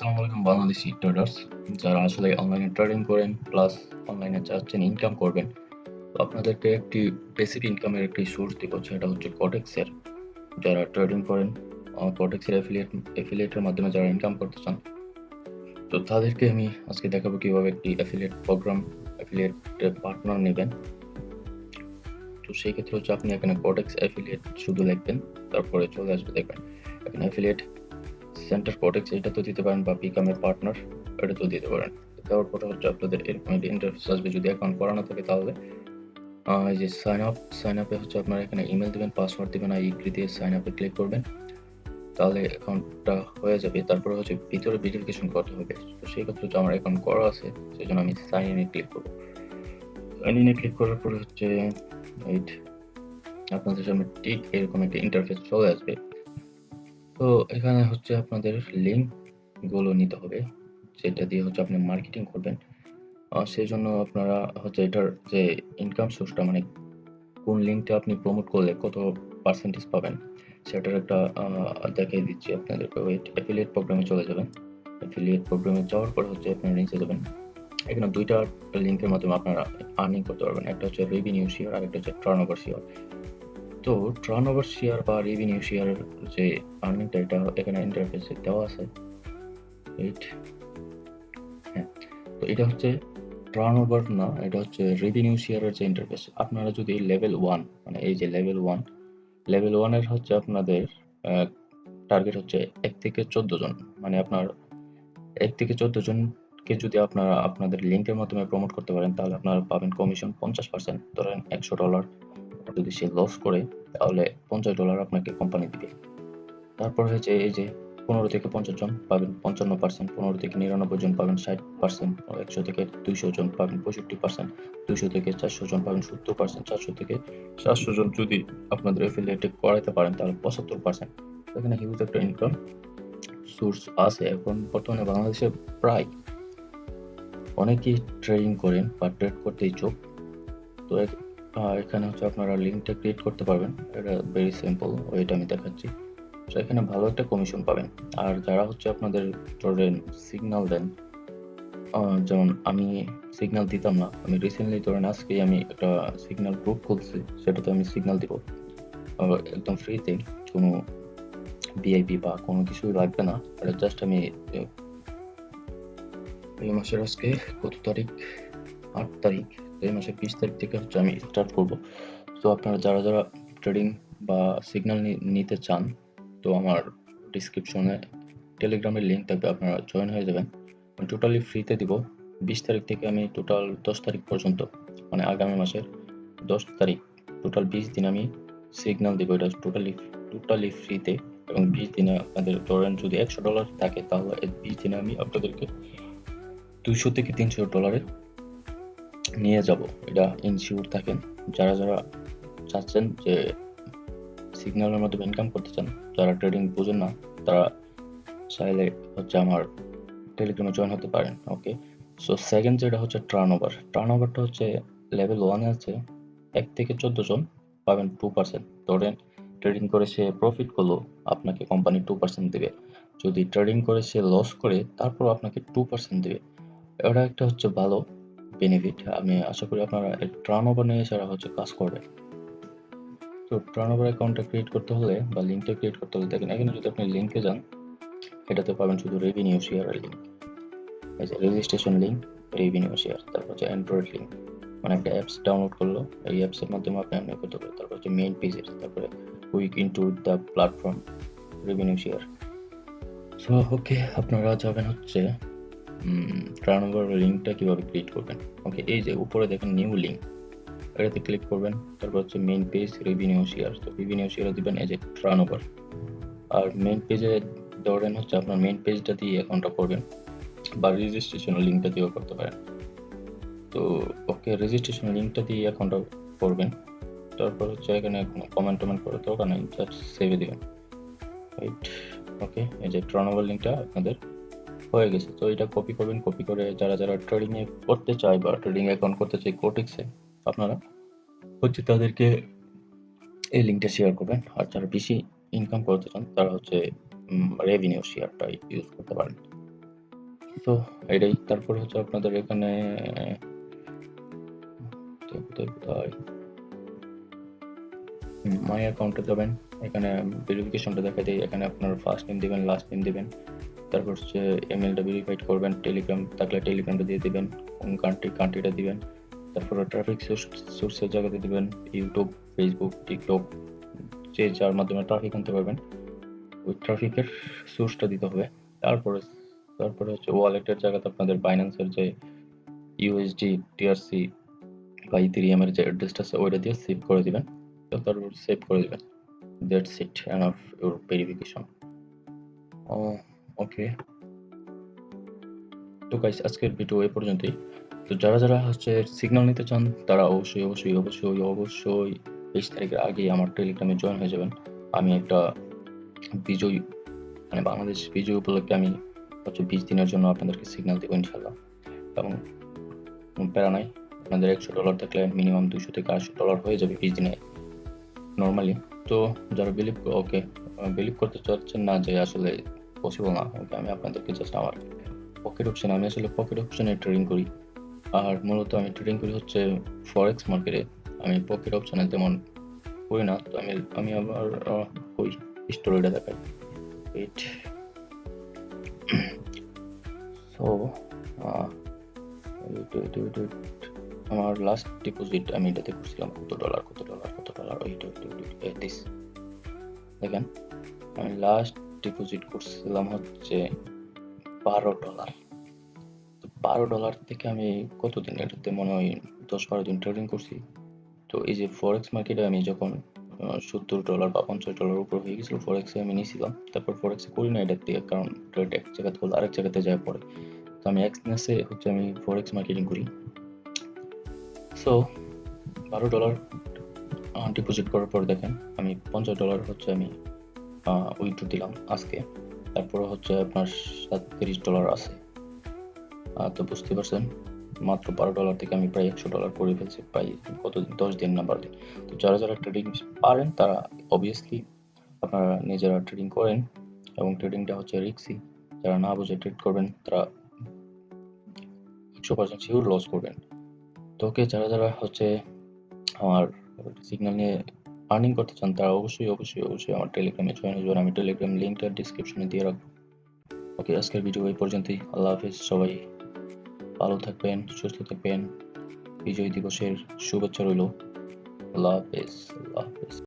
আসসালামু আলাইকুম বাংলাদেশি ট্রেডার্স যারা আসলে অনলাইনে ট্রেডিং করেন প্লাস অনলাইনে চাচ্ছেন ইনকাম করবেন, তো আপনাদেরকে একটি বেসিক ইনকামের একটি সোর্স দিব, সেটা হচ্ছে কটেক্সের যারা ট্রেডিং করেন কটেক্সের অ্যাফিলিয়েট অ্যাফিলিয়েটের মাধ্যমে যারা ইনকাম করতে চান, তো তাদেরকে আমি আজকে দেখাবো কীভাবে একটি অ্যাফিলিয়েট প্রোগ্রাম অ্যাফিলিয়েট পার্টনার নেবেন। তো সেই ক্ষেত্রে হচ্ছে আপনি এখানে কটেক্স অ্যাফিলিয়েট শুধু লিখবেন, তারপরে চলে আসবে দেখবেন। এখানে অ্যাফিলিয়েট সেন্টার কোটেক্স এটা তো দিতে পারেন বা বিকামের পার্টনার এটা তো দিতে পারেন। দেওয়ার পরে হচ্ছে আপনাদের এরকম একটা ইন্টারফেস আসবে যদি অ্যাকাউন্ট করানো থাকে তাহলে। এই যে সাইন আপ সাইন আপে হচ্ছে আপনারা এখানে ইমেল দিবেন পাসওয়ার্ড দেবেন আর ইগ্রি দিয়ে সাইন আপে ক্লিক করবেন। তাহলে অ্যাকাউন্টটা হয়ে যাবে। তারপরে হচ্ছে ভিতরে ভেরিফিকেশন করতে হবে। তো সেই ক্ষেত্রে হচ্ছে আমার অ্যাকাউন্ট করা আছে সেই জন্য আমি সাইন ইনে ক্লিক করব। সাইন ইনে ক্লিক করার পরে হচ্ছে এইট আপনাদের সামনে ঠিক এরকম একটা ইন্টারফেস চলে আসবে। তো এখানে হচ্ছে আপনাদের লিঙ্কগুলো নিতে হবে। যেটা দিয়ে হচ্ছে আপনি মার্কেটিং করবেন। সেই জন্য আপনারা হচ্ছে এটার যে ইনকাম সোর্সটা মানে কোন লিঙ্কটা আপনি প্রমোট করলে কত পার্সেন্টেজ পাবেন, সেটার একটা দেখিয়ে দিচ্ছি আপনাদেরকে ওয়েট অ্যাফিলিয়েট প্রোগ্রামে চলে যাবেন। অ্যাফিলিয়েট প্রোগ্রামে যাওয়ার পর হচ্ছে আপনারা নিচে যাবেন। এখানে দুইটা লিঙ্কের মাধ্যমে আপনারা আর্নিং করতে পারবেন। একটা হচ্ছে রেভিনিউ শেয়ার আর একটা হচ্ছে টার্ন ওভার শেয়ার তো টার্ন ওভার শেয়ার বা রেভিনিউ শেয়ারের যে আর্নিংটা এটা এখানে ইন্টারফেসে দেওয়া আছে। এইট হ্যাঁ। তো এটা হচ্ছে টার্ন ওভার না, এটা হচ্ছে রেভিনিউ শেয়ারের যে ইন্টারফেস আপনারা যদি লেভেল ওয়ান মানে এই যে লেভেল ওয়ান লেভেল ওয়ানের হচ্ছে আপনাদের টার্গেট হচ্ছে এক থেকে চোদ্দ জন। মানে আপনার এক থেকে চোদ্দ জনকে যদি আপনারা আপনাদের লিঙ্কের মাধ্যমে প্রমোট করতে পারেন, তাহলে আপনারা পাবেন কমিশন পঞ্চাশ পার্সেন্ট ধরেন একশো ডলার যদি সে লস করে, তাহলে পঞ্চাশ ডলার আপনাকে কোম্পানি দিবে। তারপর হয়েছে এই যে পনেরো থেকে পঞ্চাশ জন পাবেন, পঞ্চান্ন পার্সেন্ট পনেরো থেকে নিরানব্বই জন পাবেন, ষাট পার্সেন্ট একশো থেকে দুইশো জন পাবেন, পঁয়ষট্টি পার্সেন্ট দুইশো থেকে চারশো জন পাবেন, সত্তর পার্সেন্ট চারশো থেকে চারশো জন যদি আপনাদের এফিলিয়েটে করাতে পারেন, তাহলে পঁচাত্তর পার্সেন্ট এখানে হিউজ একটা ইনকাম সোর্স আছে। এখন বর্তমানে বাংলাদেশে প্রায় অনেকেই ট্রেডিং করেন বা ট্রেড করতে ইচ্ছুক। তো এখানে হচ্ছে আপনারা লিঙ্কটা ক্রিয়েট করতে পারবেন। এটা ভেরি সিম্পল ওইটা আমি দেখাচ্ছি। তো এখানে ভালো একটা কমিশন পাবেন। আর যারা হচ্ছে আপনাদের ধরেন সিগন্যাল দেন যেমন আমি সিগন্যাল দিতাম না, আমি রিসেন্টলি ধরেন আজকে আমি একটা সিগন্যাল গ্রুপ খুলছি, সেটাতে আমি সিগনাল দিব। একদম ফ্রিতে কোনো ভিআইপি বা কোনো কিছুই লাগবে না। এটা জাস্ট আমি এই মাসের আজকে কত তারিখ? আট তারিখ। এই মাসের বিশ তারিখ থেকে হচ্ছে আমি স্টার্ট করব। তো আপনারা যারা যারা ট্রেডিং বা সিগন্যাল নিতে চান, তো আমার ডিসক্রিপশনে টেলিগ্রামের লিঙ্ক থাকবে, আপনারা জয়েন হয়ে যাবেন। আমি টোটালি ফ্রিতে দিব। বিশ তারিখ থেকে আমি টোটাল দশ তারিখ পর্যন্ত মানে আগামী মাসের দশ তারিখ টোটাল বিশ দিন আমি সিগন্যাল দিব। এটা টোটালি টোটালি ফ্রিতে এবং বিশ দিনে আপনাদের ধরেন যদি একশো ডলার থাকে, তাহলে বিশ দিনে আমি আপনাদেরকে দুশো থেকে তিনশো ডলারে নিয়ে যাব। এটা ইনশিওর থাকেন। যারা যারা চাচ্ছেন যে সিগন্যালের মাধ্যমে ইনকাম করতে চান, যারা ট্রেডিং বোঝেন না, তারা চাইলে হচ্ছে আমার টেলিগ্রামে জয়েন হতে পারেন ওকে সো সেকেন্ড যেটা হচ্ছে টার্ন ওভার টার্ন ওভারটা হচ্ছে লেভেল ওয়ানে আছে। এক থেকে চোদ্দ জন পাবেন টু পার্সেন্ট ধরেন ট্রেডিং করে সে প্রফিট করল, আপনাকে কোম্পানি টু পার্সেন্ট দেবে। যদি ট্রেডিং করে সে লস করে তারপর আপনাকে টু পার্সেন্ট দেবে। এটা একটা হচ্ছে ভালো বেনিফিট আমি আশা করি আপনারা টার্ন ওভার নিয়ে যারা হচ্ছে কাজ করবে তো টার্ন ওভার অ্যাকাউন্টটা ক্রিয়েট করতে হলে বা লিঙ্কটা ক্রিয়েট করতে হলে দেখেন, এখানে যদি আপনি লিঙ্কে যান, এটাতে পাবেন শুধু রেভিনিউ শেয়ারের link registration link revenue share তারপর হচ্ছে অ্যান্ড্রয়েড লিঙ্ক মানে একটা অ্যাপস ডাউনলোড করল, এই অ্যাপসের মাধ্যমে আপনি অ্যাপ্লাই করতে পারেন তারপর হচ্ছে মেইন পেজের তারপরে week into the platform revenue share so okay আপনারা যাবেন হচ্ছে ওভার লিঙ্কটা কীভাবে ক্রিয়েট করবেন? ওকে এই যে উপরে দেখেন নিউ লিঙ্ক এটাতে ক্লিক করবেন, তারপর হচ্ছে মেইন পেজ রেভিনিউ শেয়ার তো রেভিনিউ শেয়ার দিবেন এই যে টার্ন ওভার আর মেইন পেজে ধরেন হচ্ছে আপনার মেইন পেজটা দিয়ে অ্যাকাউন্টটা করবেন, বা রেজিস্ট্রেশন লিঙ্কটা দিয়েও করতে পারেন। তো ওকে রেজিস্ট্রেশন লিঙ্কটা দিয়ে অ্যাকাউন্টটা করবেন। তারপর হচ্ছে এখানে কোনো কমেন্ট টমেন্ট করে দরকার নেই জাস্ট সেভে দিবেন। রাইট ওকে এই যে টার্ন ওভার লিঙ্কটা আপনাদের হয়ে গেছে। তো এটা কপি করবেন কপি করে যারা যারা ট্রেডিং এ করতে চায় বা ট্রেডিং অ্যাকাউন্ট করতে চায় কোটেক্সে আপনারা হচ্ছে তাদেরকে এই লিঙ্কটা শেয়ার করবেন। আর যারা বেশি ইনকাম করতে চান, তারা হচ্ছে রেভিনিউ শেয়ারটা ইউজ করতে পারেন। তো এটাই। তারপর হচ্ছে আপনাদের এখানে মাই অ্যাকাউন্টে যাবেন এখানে ভেরিফিকেশনটা দেখা দেয় এখানে আপনার ফার্স্ট নেম দিবেন লাস্ট নেম দিবেন। তারপর হচ্ছে ইমেলটা ভেরিফাইড করবেন টেলিগ্রাম থাকলে টেলিগ্রামটা দিয়ে দিবেন, কোন কান্ট্রি কান্ট্রিটা দিবেন, তারপরে ট্রাফিক সোর্সের জায়গাতে দিবেন ইউটিউব ফেসবুক টিকটক যে যার মাধ্যমে ট্রাফিক আনতে পারবেন, ওই ট্রাফিকের সোর্সটা দিতে হবে। তারপরে তারপরে হচ্ছে ওয়ালেটের জায়গাতে আপনাদের বাইন্যান্সের যে ইউএসডি টিআরসি বা ইথেরিয়াম এর যে অ্যাড্রেসটা আছে, ওইটা দিয়ে সেভ করে দিবেন। তারপর সেভ করে দিবেন। That's it end of your verification O. Okay তো গাইস আজকের ভিডিও এই পর্যন্তই। তো যারা যারা হচ্ছে সিগন্যাল নিতে চান, তারা অবশ্যই অবশ্যই অবশ্যই অবশ্যই বিশ তারিখের আগেই আমার টেলিগ্রামে জয়েন হয়ে যাবেন। আমি একটা বিজয় মানে বাংলাদেশ বিজয় উপলক্ষে আমি হচ্ছে বিশ দিনের জন্য আপনাদেরকে সিগন্যাল দেবো ইনশাল্লাহ এবং প্যারা নাই, আপনাদের একশো ডলার থাকলে মিনিমাম দুশো থেকে আড়াইশো ডলার হয়ে যাবে বিশ দিনে নর্মালি তো যারা বিলিভ ওকে বিলিভ করতে চাচ্ছেন না যে আসলে পসিবল না। ওকে আমি আপনাদেরকে জাস্ট আমার পকেট অপশন আমি আসলে পকেট অপশনে ট্রেডিং করি। আর মূলত আমি ট্রেডিং করি হচ্ছে ফরেক্স মার্কেটে আমি পকেট অপশনে তেমন করি না। তো আমি আমি আবার ওই স্টোরিটা দেখাই। ওয়েট সো আমার লাস্ট ডিপোজিট আমি এটাতে করছিলাম কত ডলার কত ডলার কত ডলার ওইট দিস দেখেন, আমি লাস্ট ডিপোজিট করছিলাম হচ্ছে বারো ডলার তো বারো ডলার থেকে আমি কতদিন এটাতে মনে হয় দশ বারো দিন ট্রেডিং করছি? তো এই যে ফরেক্স মার্কেটে আমি যখন সত্তর ডলার বা পঞ্চাশ ডলার উপর হয়ে গেছিল ফরেক্সে আমি নিয়েছিলাম তারপর ফরেক্সে করি না এটার থেকে, কারণ ট্রেড এক জায়গাতে হলে আরেক জায়গাতে যায় পড়ে তো আমি এক্সনেসে হচ্ছে আমি ফরেক্স মার্কেটিং করি। সো বারো ডলার ডিপোজিট করার পর দেখেন, আমি পঞ্চাশ ডলার হচ্ছে আমি উইথড্র দিলাম আজকে। তারপরে হচ্ছে আপনার সাতত্রিশ ডলার আছে। তো বুঝতে পারছেন? মাত্র বারো ডলার থেকে আমি প্রায় একশো ডলার করে ফেলছি, প্রায় কতদিন? দশ দিন না বারো দিন। তো যারা যারা ট্রেডিং পারেন, তারা অবভিয়াসলি আপনারা নিজেরা ট্রেডিং করেন এবং ট্রেডিংটা হচ্ছে রিক্সি যারা না বুঝে ট্রেড করবেন, তারা একশো পার্সেন্ট শিওর লস করবেন। তো ওকে যারা যারা হচ্ছে আমার সিগন্যাল নিয়ে আর্নিং করতে চান তারা অবশ্যই অবশ্যই অবশ্যই আমার টেলিগ্রামে জয়েন হয়ে যাবেন। আমি টেলিগ্রাম লিঙ্কটা ডিসক্রিপশনে দিয়ে রাখব। ওকে আজকের ভিডিও এই পর্যন্তই। আল্লাহ হাফিজ, সবাই ভালো থাকবেন, সুস্থ থাকবেন। বিজয় দিবসের শুভেচ্ছা রইল। আল্লাহ হাফিজ আল্লাহ হাফিজ।